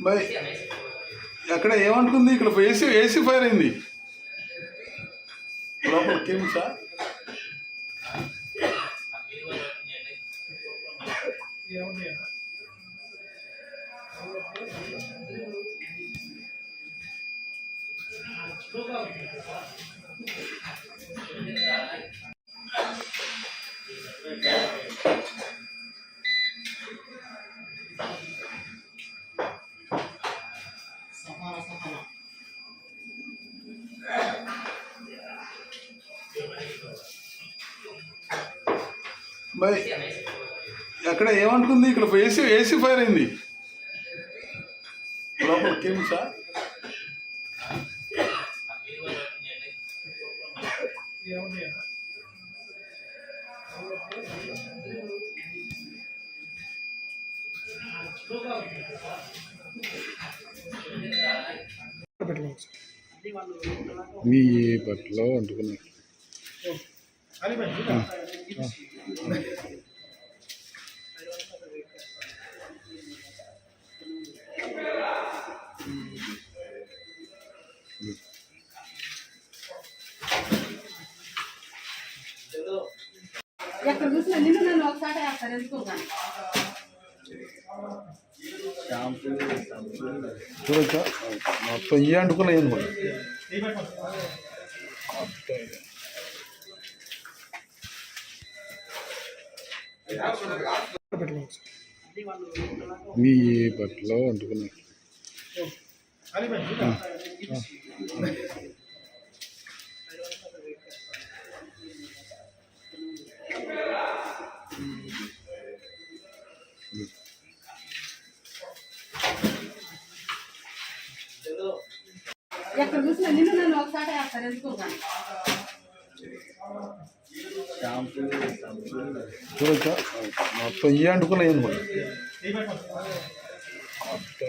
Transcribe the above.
మరి అక్కడ ఏమంటుంది? ఇక్కడ ఏసీ ఏసీ ఫైర్ అయింది. లోపల కిమ్సా మరి ఎక్కడ ఏమంటుంది ఇక్కడ ఏసీ ఏసీ ఫైర్ అయింది. లోపల కిమ్సా మీ బట్టలో అంటుకున్నాయి ఎక్కడ చూసినా నిన్ను నన్ను ఒకసారి వేస్తారు ఎందుకోగానే చూడొచ్చా మొత్తం ఇవి మొత్తం ఇదే. మీ బట్టలో అంటుకున్నాయి ఎక్కడ చూసినా నిన్ను నన్ను ఒకసారి వేస్తారు ఎందుకోగానే చూడొచ్చా మొత్తం ఇవి అంటుకున్నాయి అనుకోండి మొత్తం